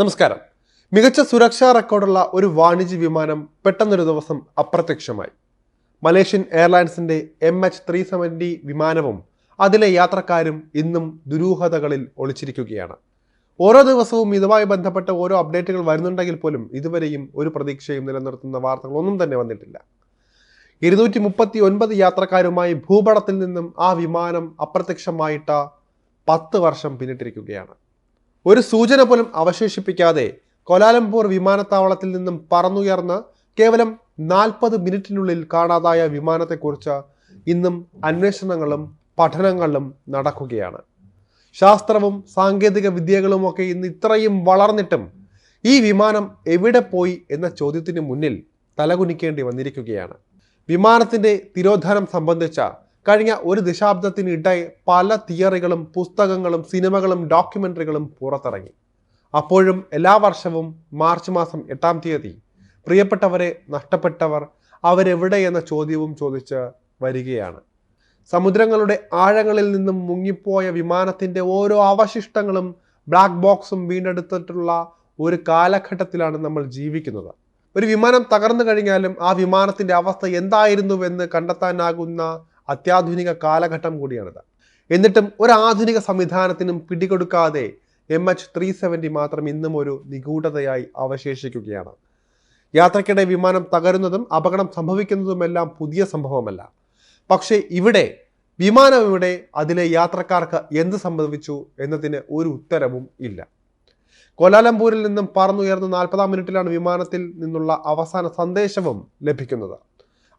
നമസ്കാരം. മികച്ച സുരക്ഷാ റെക്കോർഡുള്ള ഒരു വാണിജ്യ വിമാനം പെട്ടെന്നൊരു ദിവസം അപ്രത്യക്ഷമായി. മലേഷ്യൻ എയർലൈൻസിന്റെ എം എച്ച് ത്രീ സെവന്റി വിമാനവും അതിലെ യാത്രക്കാരും ഇന്നും ദുരൂഹതകളിൽ ഒളിച്ചിരിക്കുകയാണ്. ഓരോ ദിവസവും ഇതുമായി ബന്ധപ്പെട്ട ഓരോ അപ്ഡേറ്റുകൾ വരുന്നുണ്ടെങ്കിൽ പോലും ഇതുവരെയും ഒരു പ്രതീക്ഷയും നിലനിർത്തുന്ന വാർത്തകളൊന്നും തന്നെ വന്നിട്ടില്ല. ഇരുന്നൂറ്റി മുപ്പത്തി ഒൻപത് യാത്രക്കാരുമായി ഭൂപടത്തിൽ നിന്നും ആ വിമാനം അപ്രത്യക്ഷമായിട്ട പത്ത് വർഷം പിന്നിട്ടിരിക്കുകയാണ്. ഒരു സൂചന പോലും അവശേഷിപ്പിക്കാതെ കൊലാലംപൂർ വിമാനത്താവളത്തിൽ നിന്നും പറന്നുയർന്ന് കേവലം നാൽപ്പത് മിനിറ്റിനുള്ളിൽ കാണാതായ വിമാനത്തെക്കുറിച്ച് ഇന്നും അന്വേഷണങ്ങളും പഠനങ്ങളും നടക്കുകയാണ്. ശാസ്ത്രവും സാങ്കേതിക വിദ്യകളുമൊക്കെ ഇന്ന് ഇത്രയും വളർന്നിട്ടും ഈ വിമാനം എവിടെ പോയി എന്ന ചോദ്യത്തിന് മുന്നിൽ തലകുനിക്കേണ്ടി വന്നിരിക്കുകയാണ്. വിമാനത്തിന്റെ തിരോധാനം സംബന്ധിച്ച കഴിഞ്ഞ ഒരു ദശാബ്ദത്തിനിടെ പല തിയറികളും പുസ്തകങ്ങളും സിനിമകളും ഡോക്യുമെന്ററികളും പുറത്തിറങ്ങി. അപ്പോഴും എല്ലാ വർഷവും മാർച്ച് മാസം എട്ടാം തീയതി പ്രിയപ്പെട്ടവരെ നഷ്ടപ്പെട്ടവർ അവരെവിടെ എന്ന ചോദ്യവും ചോദിച്ച് വരികയാണ്. സമുദ്രങ്ങളുടെ ആഴങ്ങളിൽ നിന്നും മുങ്ങിപ്പോയ വിമാനത്തിന്റെ ഓരോ അവശിഷ്ടങ്ങളും ബ്ലാക്ക് ബോക്സും വീണ്ടെടുത്തിട്ടുള്ള ഒരു കാലഘട്ടത്തിലാണ് നമ്മൾ ജീവിക്കുന്നത്. ഒരു വിമാനം തകർന്നു കഴിഞ്ഞാലും ആ വിമാനത്തിന്റെ അവസ്ഥ എന്തായിരുന്നുവെന്ന് കണ്ടെത്താനാകുന്ന അത്യാധുനിക കാലഘട്ടം കൂടിയാണിത്. എന്നിട്ടും ഒരു ആധുനിക സംവിധാനത്തിനും പിടികൊടുക്കാതെ എം എച്ച് ത്രീ സെവന്റി മാത്രം ഇന്നും ഒരു നിഗൂഢതയായി അവശേഷിക്കുകയാണ്. യാത്രക്കിടെ വിമാനം തകരുന്നതും അപകടം സംഭവിക്കുന്നതുമെല്ലാം പുതിയ സംഭവമല്ല. പക്ഷേ ഇവിടെ വിമാനം ഇവിടെ അതിലെ യാത്രക്കാർക്ക് എന്ത് സംഭവിച്ചു എന്നതിന് ഒരു ഉത്തരവും ഇല്ല. കോലാലംപൂരിൽ നിന്നും പറന്നുയർന്ന് നാൽപ്പതാം മിനിറ്റിലാണ് വിമാനത്തിൽ നിന്നുള്ള അവസാന സന്ദേശവും ലഭിക്കുന്നത്.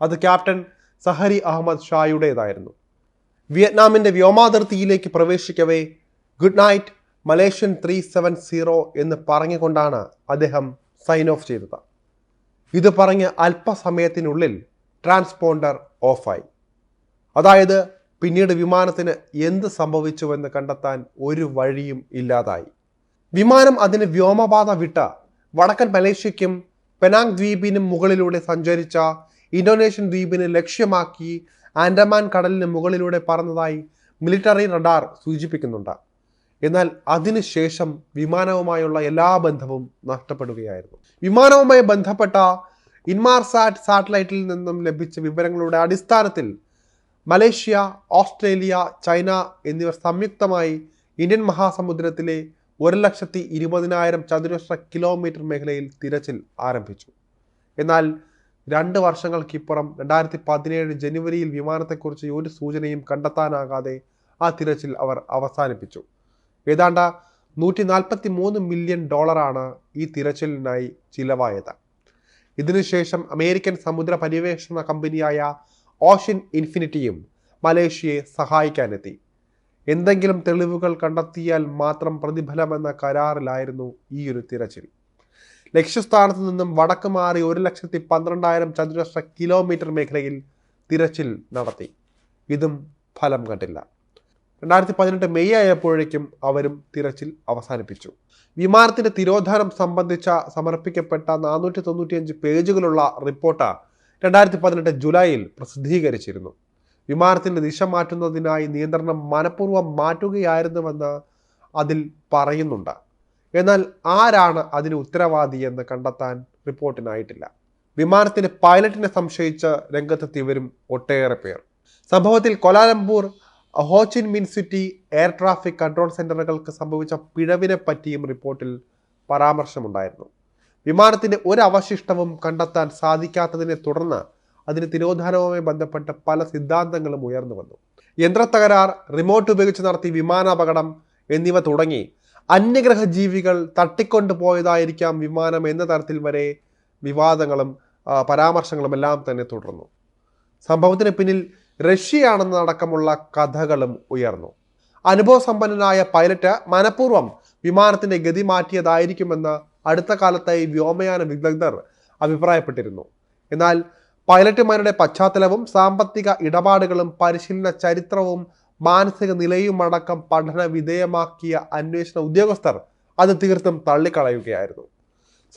അത് ക്യാപ്റ്റൻ സഹരി അഹമ്മദ് ഷായുടേതായിരുന്നു. വിയറ്റ്നാമിന്റെ വ്യോമാതിർത്തിയിലേക്ക് പ്രവേശിക്കവേ good night Malaysian three seven zero എന്ന് പറഞ്ഞുകൊണ്ടാണ് അദ്ദേഹം സൈൻ ഓഫ് ചെയ്തത്. ഇത് പറഞ്ഞ് അല്പസമയത്തിനുള്ളിൽ ട്രാൻസ്പോണ്ടർ ഓഫായി. അതായത് പിന്നീട് വിമാനത്തിന് എന്ത് സംഭവിച്ചുവെന്ന് കണ്ടെത്താൻ ഒരു വഴിയും ഇല്ലാതായി. വിമാനം അതിന് വ്യോമപാത വിട്ട വടക്കൻ മലേഷ്യയ്ക്കും പെനാങ് ദ്വീപിനും മുകളിലൂടെ സഞ്ചരിച്ച ഇന്തോനേഷ്യൻ ദ്വീപിനെ ലക്ഷ്യമാക്കി ആൻഡമാൻ കടലിന് മുകളിലൂടെ പറന്നതായി മിലിറ്ററി റഡാർ സൂചിപ്പിക്കുന്നുണ്ട്. എന്നാൽ അതിനുശേഷം വിമാനവുമായുള്ള എല്ലാ ബന്ധവും നഷ്ടപ്പെടുകയായിരുന്നു. വിമാനവുമായി ബന്ധപ്പെട്ട ഇൻമാർസാറ്റ് സാറ്റലൈറ്റിൽ നിന്നും ലഭിച്ച വിവരങ്ങളുടെ അടിസ്ഥാനത്തിൽ മലേഷ്യ ഓസ്ട്രേലിയ ചൈന എന്നിവർ സംയുക്തമായി ഇന്ത്യൻ മഹാസമുദ്രത്തിലെ ഒരു ലക്ഷത്തി ഇരുപതിനായിരം ചതുരശ്ര കിലോമീറ്റർ മേഖലയിൽ തിരച്ചിൽ ആരംഭിച്ചു. എന്നാൽ രണ്ട് വർഷങ്ങൾക്കിപ്പുറം രണ്ടായിരത്തി പതിനേഴ് ജനുവരിയിൽ വിമാനത്തെക്കുറിച്ച് ഒരു സൂചനയും കണ്ടെത്താനാകാതെ ആ തിരച്ചിൽ അവർ അവസാനിപ്പിച്ചു. ഏതാണ്ട് നൂറ്റി നാൽപ്പത്തി മൂന്ന് മില്യൺ ഡോളറാണ് ഈ തിരച്ചിലിനായി ചിലവായത്. ഇതിനുശേഷം അമേരിക്കൻ സമുദ്ര പര്യവേഷണ കമ്പനിയായ ഓഷ്യൻ ഇൻഫിനിറ്റിയും മലേഷ്യയെ സഹായിക്കാനെത്തി. എന്തെങ്കിലും തെളിവുകൾ കണ്ടെത്തിയാൽ മാത്രം പ്രതിഫലമെന്ന കരാറിലായിരുന്നു ഈയൊരു തിരച്ചിൽ. ലക്ഷ്യസ്ഥാനത്ത് നിന്നും വടക്ക് മാറി ഒരു ലക്ഷത്തി പന്ത്രണ്ടായിരം ചതുരശ്ര കിലോമീറ്റർ മേഖലയിൽ തിരച്ചിൽ നടത്തി. ഇതും ഫലം കണ്ടില്ല. രണ്ടായിരത്തി പതിനെട്ട് മെയ് ആയപ്പോഴേക്കും അവരും തിരച്ചിൽ അവസാനിപ്പിച്ചു. വിമാനത്തിന്റെ തിരോധാനം സംബന്ധിച്ച സമർപ്പിക്കപ്പെട്ട നാനൂറ്റി തൊണ്ണൂറ്റിയഞ്ച് പേജുകളുള്ള റിപ്പോർട്ട് രണ്ടായിരത്തി പതിനെട്ട് ജൂലൈയിൽ പ്രസിദ്ധീകരിച്ചിരുന്നു. വിമാനത്തിന്റെ ദിശ മാറ്റുന്നതിനായി നിയന്ത്രണം മനഃപൂർവം മാറ്റുകയായിരുന്നുവെന്ന് അതിൽ പറയുന്നുണ്ട്. എന്നാൽ ആരാണ് അതിന് ഉത്തരവാദി എന്ന് കണ്ടെത്താൻ റിപ്പോർട്ടിനായിട്ടില്ല. വിമാനത്തിന്റെ പൈലറ്റിനെ സംശയിച്ച രംഗത്തെത്തിയവരും ഒട്ടേറെ പേർ. സംഭവത്തിൽ Kuala Lumpur Ho Chi Minh City air traffic control സെന്ററുകൾക്ക് സംഭവിച്ച പിഴവിനെ പറ്റിയും റിപ്പോർട്ടിൽ പരാമർശമുണ്ടായിരുന്നു. വിമാനത്തിന്റെ ഒരു അവശിഷ്ടവും കണ്ടെത്താൻ സാധിക്കാത്തതിനെ തുടർന്ന് അതിന് തിരോധാനവുമായി ബന്ധപ്പെട്ട പല സിദ്ധാന്തങ്ങളും ഉയർന്നു വന്നു. യന്ത്രത്തകരാർ റിമോട്ട് ഉപയോഗിച്ച് നടത്തിയ വിമാനാപകടം എന്നിവ തുടങ്ങി അന്യഗ്രഹ ജീവികൾ തട്ടിക്കൊണ്ടു പോയതായിരിക്കാം വിമാനം എന്ന തരത്തിൽ വരെ വിവാദങ്ങളും പരാമർശങ്ങളും എല്ലാം തന്നെ തുടർന്നു. സംഭവത്തിന് പിന്നിൽ റഷ്യയാണെന്നടക്കമുള്ള കഥകളും ഉയർന്നു. അനുഭവ സമ്പന്നനായ പൈലറ്റ് മനഃപൂർവം വിമാനത്തിന്റെ ഗതി മാറ്റിയതായിരിക്കുമെന്ന് അടുത്ത കാലത്തായി വ്യോമയാന വിദഗ്ധർ അഭിപ്രായപ്പെട്ടിരുന്നു. എന്നാൽ പൈലറ്റുമാരുടെ പശ്ചാത്തലവും സാമ്പത്തിക ഇടപാടുകളും പരിശീലന ചരിത്രവും മാനസിക നിലയുമടക്കം പഠന വിധേയമാക്കിയ അന്വേഷണ ഉദ്യോഗസ്ഥർ അത് തീർത്തും തള്ളിക്കളയുകയായിരുന്നു.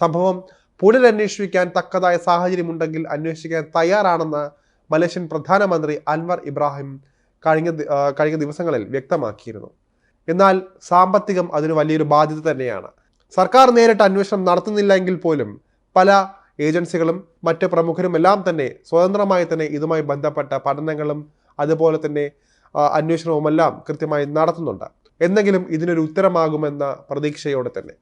സംഭവം പുനരന്വേഷിക്കാൻ തക്കതായ സാഹചര്യമുണ്ടെങ്കിൽ അന്വേഷിക്കാൻ തയ്യാറാണെന്ന് മലേഷ്യൻ പ്രധാനമന്ത്രി അൻവർ ഇബ്രാഹിം കഴിഞ്ഞ കഴിഞ്ഞ ദിവസങ്ങളിൽ വ്യക്തമാക്കിയിരുന്നു. എന്നാൽ സാമ്പത്തികം അതിന് വലിയൊരു ബാധ്യത തന്നെയാണ്. സർക്കാർ നേരിട്ട് അന്വേഷണം നടത്തുന്നില്ലെങ്കിൽ പോലും പല ഏജൻസികളും മറ്റ് പ്രമുഖരും എല്ലാം തന്നെ സ്വതന്ത്രമായി തന്നെ ഇതുമായി ബന്ധപ്പെട്ട പഠനങ്ങളും അതുപോലെ തന്നെ അന്വേഷണവുമെല്ലാം കൃത്യമായി നടത്തുന്നുണ്ട്. എന്തെങ്കിലും ഇതിനൊരു ഉത്തരമാകുമെന്ന പ്രതീക്ഷയോടെ തന്നെ.